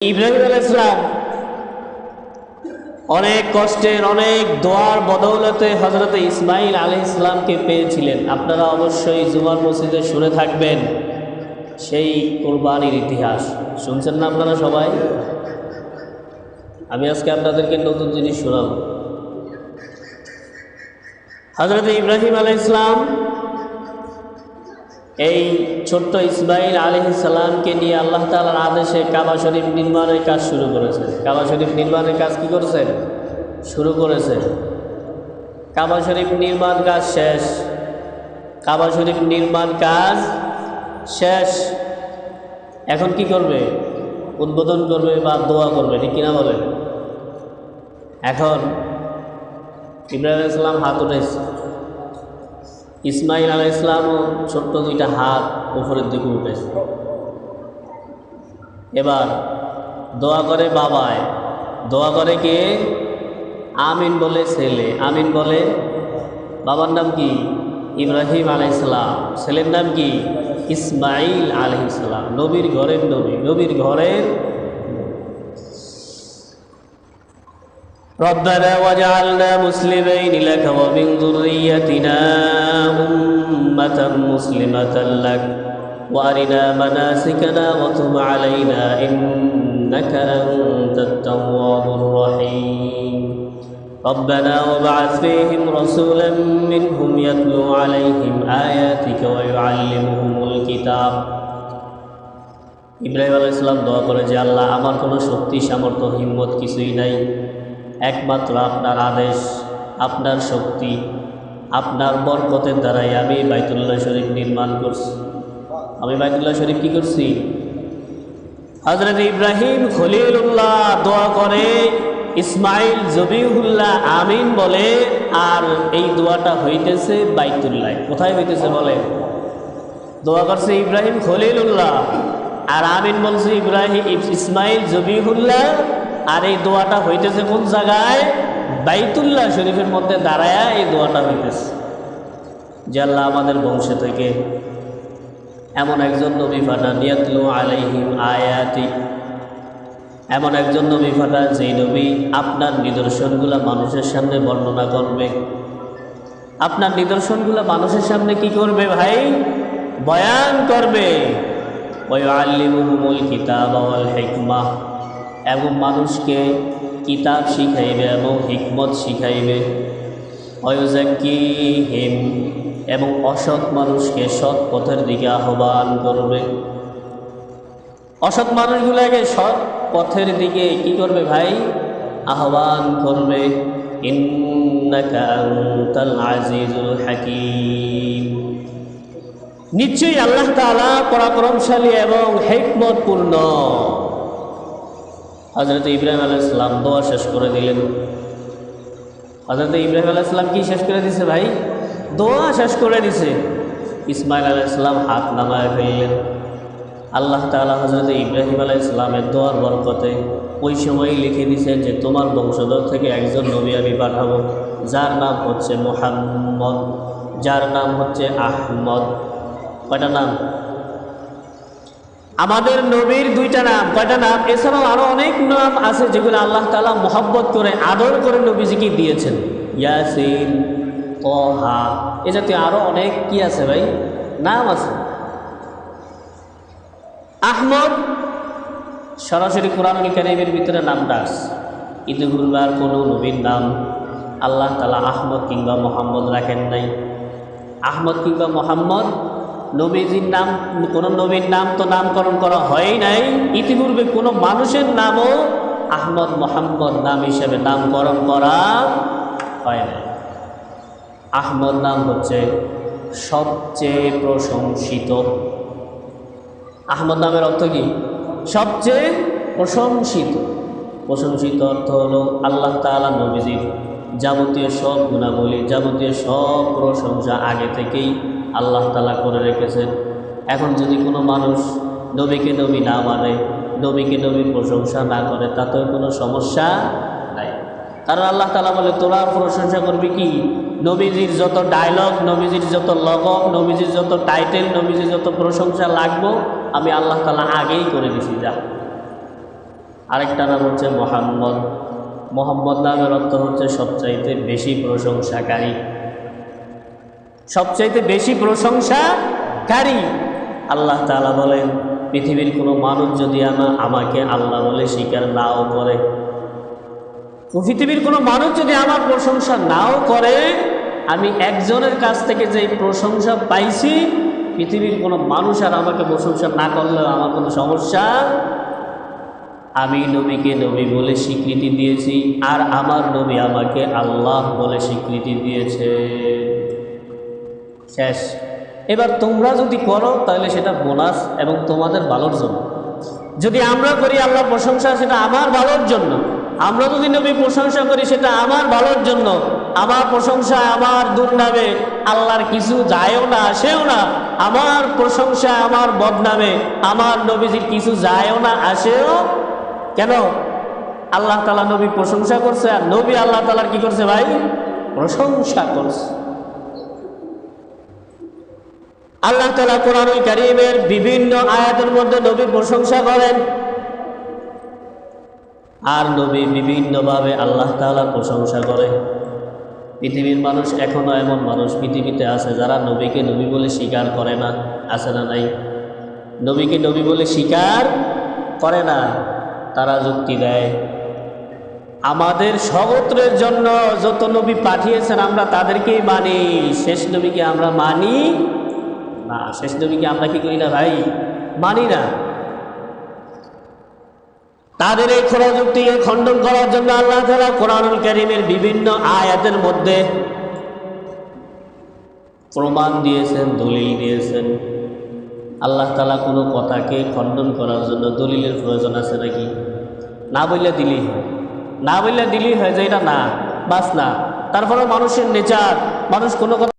ইব্রাহিম আল ইসলাম অনেক কষ্টের, অনেক দোয়ার বদৌলতে হজরত ইসমাইল আলী ইসলামকে পেয়েছিলেন। আপনারা অবশ্যই জুমার মসজিদে শুনে থাকবেন সেই কোরবানির ইতিহাস। শুনছেন না আপনারা সবাই? আমি আজকে আপনাদেরকে নতুন জিনিস শোনাব। হজরত ইব্রাহিম আলী ইসলাম এই ছোট্ট ইসমাইল আলী নিয়ে আল্লাহ তালার আদেশে কাবা শরীফ নির্মাণের কাজ শুরু করেছে। কাবা শরীফ নির্মাণের কাজ কি করেছে? শুরু করেছে। কাবা শরীফ নির্মাণ কাজ শেষ। কাবা শরীফ নির্মাণ কাজ শেষ। এখন কি করবে? উদ্বোধন করবে বা দোয়া করবে, ঠিক কিনা বলে এখন ইব্রাহিম ইসলাম হাত উঠেছে ইসমাইল আলাহ ইসলামও ছোট্ট দুইটা হাত উপরের দিকে উঠেছে। এবার দোয়া করে বাবায়, দোয়া করে কে? আমিন বলে ছেলে, আমিন বলে বাবার নাম কি? ইব্রাহিম আলাই ইসলাম ছেলের নাম কি? ইসমাইল আলহ ইসলাম নবীর ঘরের নবী, নবীর ঘরের ربنا واجعلنا مسلمين لك ومن ذريتنا أمة مسلمة لك وأرنا مناسكنا وتب علينا إنك أنت التواب الرحيم ربنا وابعث فيهم رسولا منهم يتلو عليهم آياتك ويعلمهم الكتاب ইব্রাহিম আলাইহিস সালাম দোয়া করে যে আল্লাহ আমার কোনো শক্তি সামর্থ্য হিম্মত কিছুই নাই একমাত্র আপনার আদেশ, আপনার শক্তি, আপনার বরকতের দ্বারাই আমি বাইতুল্লাহ শরীফ নির্মাণ করছি। আমি বাইতুল্লাহ শরীফ কি করছি? হজরত ইব্রাহিম খলিলুল্লাহ দোয়া করে, ইসমাইল জবিহুল্লাহ আমিন বলে, আর এই দোয়াটা হইতেছে বাইতুল্লাহ। কোথায় হইতেছে বলে? দোয়া করছে ইব্রাহিম খলিলুল্লাহ। আর আমিন বলছে ইব্রাহিম ইসমাইল জবিহুল্লাহ আর এই দোয়াটা হইতেছে কোন জায়গায়? বাইতুল্লাহ শরীফের মধ্যে দাঁড়ায় এই দোয়াটা হইতেছে। যে আল্লাহ আমাদের বংশ থেকে এমন একজন নবী ফাটা নিয়াতলু আলাইহিম আয়াতি। এমন একজন নবী ফাটা যেই নবী আপনার নিদর্শনগুলা মানুষের সামনে বর্ণনা করবে। আপনার নিদর্শনগুলো মানুষের সামনে কি করবে ভাই? বয়ান করবে। ওই আল্লিমুল কিতাব হেকমা। এবং মানুষকে কিতাব শিখাইবে এবং হিকমত শিখাইবে। অয়োজাকি হিম এবং অসৎ মানুষকে সৎ পথের দিকে আহ্বান করবে। অসৎ মানুষগুলোকে সৎ পথের দিকে কি করবে ভাই? আহ্বান করবে। হাকিম। নিশ্চয়ই আল্লাহ তাআলা পরাক্রমশালী এবং হেকমতপূর্ণ। হজরত ইব্রাহিম আলাইসালাম দোয়া শেষ করে দিলেন। হজরত ইব্রাহিম আলাইসালাম কি শেষ করে দিছে ভাই? দোয়া শেষ করে দিছে। ইসমাইল আলাইসালাম হাত নামায় ফেললেন। আল্লাহ তালা হজরত ইব্রাহিম আলাই ইসলামের দোয়ার বরকতে ওই সময়ই লিখে দিছে যে, তোমার বংশধর থেকে একজন নবী আমি পাঠাবো, যার নাম হচ্ছে মোহাম্মদ, যার নাম হচ্ছে আহমদ। কয়টা নাম? আমাদের নবীর দুইটা নাম, কয়টা নাম? এছাড়াও আরও অনেক নাম আছে যেগুলো আল্লাহ তালা মোহাব্বত করে, আদর করে নবীজিকে দিয়েছেন। ইয়াসিন তহা এ জাতীয় আরও অনেক কি আছে ভাই? নাম আছে। আহমদ, সরাসরি কোরআন কারিমের ভিতরে নামটা আছে ইদুহুল্লার কোনো নবীর নাম আল্লাহ তালা আহমদ কিংবা মোহাম্মদ রাখেন নাই। আহমদ কিংবা মোহাম্মদ নবীজির নাম, কোনো নবীর নাম তো নামকরণ করা হয় নাই। ইতিপূর্বে কোনো মানুষের নামও আহমদ মোহাম্মদ নাম হিসেবে নামকরণ করা হয় নাই। আহমদ নাম হচ্ছে সবচেয়ে প্রশংসিত। আহমদ নামের অর্থ কি? সবচেয়ে প্রশংসিত। প্রশংসিত অর্থ হলো আল্লাহ তালা নবীজির যাবতীয় সব গুণাবলী, যাবতীয় সব প্রশংসা আগে থেকেই আল্লাহ তালা করে রেখেছেন। এখন যদি কোনো মানুষ নবীকে নবী না মানে নবীকে নবীর প্রশংসা না করে, তাতেও কোনো সমস্যা নাই। কারণ আল্লাহ তালা বলে, তোরা প্রশংসা করবি কি? নবীজির যত ডায়লগ নবীজির যত লগব নবীজির যত টাইটেল নবীজির যত প্রশংসা লাগবো, আমি আল্লাহ তালা আগেই করে দিছি, যা। আরেকটা নাম হচ্ছে মোহাম্মদ। মোহাম্মদ নামের অর্থ হচ্ছে সবচাইতে বেশি প্রশংসাকারী। সবচাইতে বেশি প্রশংসাকারী। আল্লাহ তালা বলেন, পৃথিবীর কোনো মানুষ যদি আমা, আমাকে আল্লাহ বলে স্বীকার নাও করে পৃথিবীর কোনো মানুষ যদি আমার প্রশংসা নাও করে, আমি একজনের কাছ থেকে যে প্রশংসা পাইছি, পৃথিবীর কোনো মানুষ আর আমাকে প্রশংসা না করলে আমার কোনো সমস্যা? আমি নবীকে নবী বলে স্বীকৃতি দিয়েছি, আর আমার নবী আমাকে আল্লাহ বলে স্বীকৃতি দিয়েছে। শেষ। এবার তোমরা যদি করো তাহলে সেটা বোনাস এবং তোমাদের ভালোর জন্য। যদি আমরা করি আল্লাহর প্রশংসা, সেটা আমার ভালোর জন্য। আমরা যদি নবী প্রশংসা করি, সেটা আমার ভালোর জন্য। আমার প্রশংসা আমার দুর্নামে আল্লাহর কিছু যায়ও না, আসেও না। আমার প্রশংসা আমার বদনামে আমার নবীজির কিছু যায়ও না, আসেও কেন? আল্লাহ তালা নবী প্রশংসা করছে আর নবী আল্লাহ তালার কি করছে ভাই? প্রশংসা করছে। আল্লাহ তালা কোরআনুল করিমের বিভিন্ন আয়াতের মধ্যে নবীর প্রশংসা করেন। আর নবী বিভিন্নভাবে আল্লাহ তাআলার প্রশংসা করে। পৃথিবীর মানুষ এখনও এমন মানুষ পৃথিবীতে আছে যারা নবীকে নবী বলে স্বীকার করে না, আছে না নাই? নবীকে নবী বলে স্বীকার করে না, তারা যুক্তি দেয়। আমাদের সগোত্রের জন্য যত নবী পাঠিয়েছেন আমরা তাদেরকেই মানি, শেষ নবীকে আমরা মানি না, শেষ নবীকে আমরা কি করি না ভাই? মানি না। তাদের এই খোরাযুক্তিকে খণ্ডন করার জন্য আল্লাহ তালা কোরআনুল করিমের বিভিন্ন আয়াতের মধ্যে প্রমাণ দিয়েছেন, দলিল দিয়েছেন। আল্লাহ তালা কোনো কথাকে খণ্ডন করার জন্য দলিলের প্রয়োজন আছে নাকি? না বললে দিলি না বললে দিলেই হয় যে এটা না, বাস না। তারপরে মানুষের নেচার, মানুষ কোনো কথা